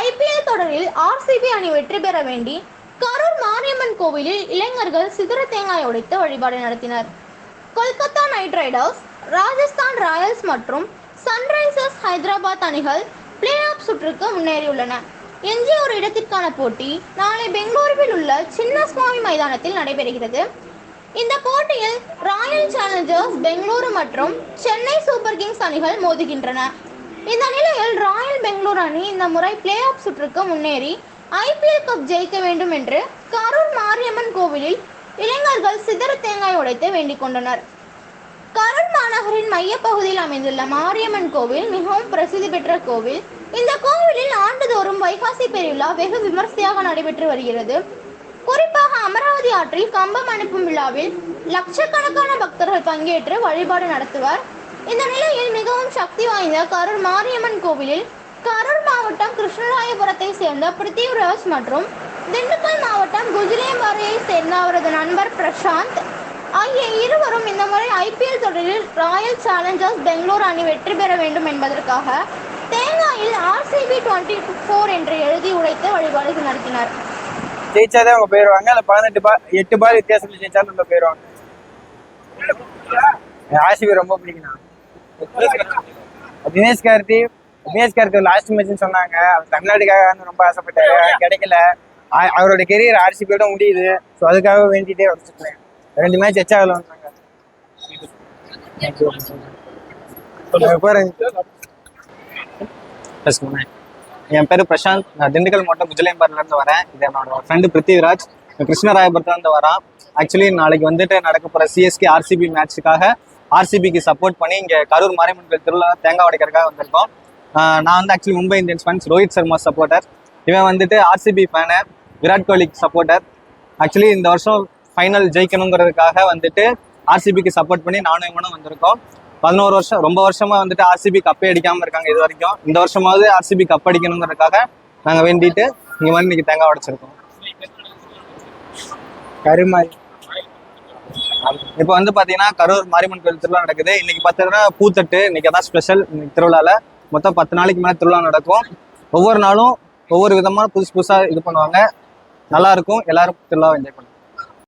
IPL தொடரில் RCB அணி வெற்றி பெற வேண்டி கரூர் மாரியம்மன் கோவிலில் இளைஞர்கள் சிதற தேங்காய் உடைத்து வழிபாடு நடத்தினர். Kolkata Knight Riders Rajasthan Royals மற்றும் சன்ரைசர்ஸ் ஹைதராபாத் அணிகள் பிளே ஆஃப் சுற்றுக்கு முன்னேறியுள்ளன. எஞ்சிய ஒரு இடத்திற்கான போட்டி நாளை பெங்களூருவில் உள்ள சின்னசுவாமி மைதானத்தில் நடைபெறுகிறது. இந்த போட்டியில் ராயல் சேலஞ்சர்ஸ் பெங்களூரு மற்றும் சென்னை சூப்பர் கிங்ஸ் அணிகள் மோதுகின்றன. இந்த நிலையில் ராயல் அணி இந்த முறை பிளே ஆஃப் சுற்றுக்கு முன்னேறி ஐபிஎல் கப் ஜெயிக்க வேண்டும் என்று கரூர் மாரியம்மன் கோவிலில் இளைஞர்கள் சிதற தேங்காய் உடைத்து வேண்டிக் கொண்டனர். கரூர் மாநகரின் மையப்பகுதியில் அமைந்துள்ள மாரியம்மன் கோவில் மிகவும் பிரசித்தி பெற்ற கோவில். இந்த கோவிலில் ஆண்டுதோறும் வைகாசி பெருவிழா வெகு விமர்சையாக நடைபெற்று வருகிறது. குறிப்பாக அமராவதி ஆற்றில் கம்பம் அனுப்பும் விழாவில் லட்சக்கணக்கான பக்தர்கள் பங்கேற்று வழிபாடு நடத்துவர். இந்த நிலையில் மிகவும் சக்தி வாய்ந்த கரூர் மாரியம்மன் கோவிலில் கரூர் மாவட்டம் கிருஷ்ணராயபுரத்தை சேர்ந்த பிருத்திவ்ராஜ் மற்றும் திண்டுக்கல் மாவட்டம் குஜிலியம்பாறையை சேர்ந்த அவரது நண்பர் பிரசாந்த். ஆகிய இருவரும் இந்த முறை ஐபிஎல் தொடரில் ராயல் சேலஞ்சர்ஸ் பெங்களூர் அணி வெற்றி பெற வேண்டும் என்பதற்காக தேங்காயில் ஆர்சிபி டுவெண்ட்டி ஃபோர் என்று எழுதி உடைத்து வழிபாடு நடத்தினர். ஜெயிச்சாதே அவங்க போயிடுவாங்க இல்லை பதினெட்டு பால் எட்டு பால் வித்தியாசம் ஜெயிச்சாலும் நம்ம போயிடுவாங்க ஆர்சிபி ரொம்ப பிடிக்கும். தினேஷ் கார்த்தி கார்த்தி லாஸ்ட் மேட்ச்னு சொன்னாங்க. அவர் தமிழ்நாட்டுக்காக வந்து ரொம்ப ஆசைப்பட்டாரு. கிடைக்கல. அவரோட கெரியர் ஆர்சிபியோட முடியுது. ஸோ அதுக்காக வேண்டிட்டே வச்சுருக்கேன் ரெண்டு மேட்ச் எச்சா ma'am. என் பேர் பிரசாந்த். நான் திண்டுக்கல் மாவட்டம் குஜலேம்பாரில இருந்து வரேன். இது என்னோட ஃப்ரெண்டு பிருத்திவிராஜ். நான் கிருஷ்ணராயபுரத்துல இருந்து வரான். ஆக்சுவலி நாளைக்கு வந்துட்டு நடக்க போற சிஎஸ்கே ஆர்சிபி மேட்ச்சுக்காக ஆர்சிபிக்கு சப்போர்ட் பண்ணி இங்க கரூர் மாரியம்மன் கோயில் திருவிழா தேங்காய் உடைக்கிறதுக்காக வந்திருக்கோம். நான் வந்து actually Mumbai Indians fans Rohit Sharma supporter இவன் வந்துட்டு ஆர்சிபி ஃபேனு விராட் கோலிக்கு சப்போர்ட்டர் ஆக்சுவலி இந்த வருஷம் ஃபைனல் ஜெயிக்கணுங்கிறதுக்காக வந்துட்டு ஆர்சிபிக்கு சப்போர்ட் பண்ணி நானும் இவனும் வந்திருக்கோம். பதினோரு வருஷம் ரொம்ப வருஷமா வந்துட்டு ஆர்சிபி கப்பே அடிக்காம இருக்காங்க இது வரைக்கும். இந்த வருஷமாவது ஆர்சிபி கப் அடிக்கணுங்கிறதுக்காக நாங்க வேண்டிட்டு இங்க வந்து இன்னைக்கு தேங்காய் உடைச்சிருக்கோம். கருமாரி. இப்போ வந்து பாத்தீங்கன்னா கரூர் மாரியம்மன் கோயில் திருவிழா நடக்குது. இன்னைக்கு பார்த்தீங்கன்னா பூத்தட்டு இன்னைக்கு அதான் ஸ்பெஷல் இன்னைக்கு திருவிழால. மொத்தம் பத்து நாளைக்கு மேலே திருவிழா நடக்கும். ஒவ்வொரு நாளும் ஒவ்வொரு விதமான புதுசு புதுசாக இது பண்ணுவாங்க. நல்லா இருக்கும். எல்லாரும் திருவிழா என்ஜாய் பண்ணுவாங்க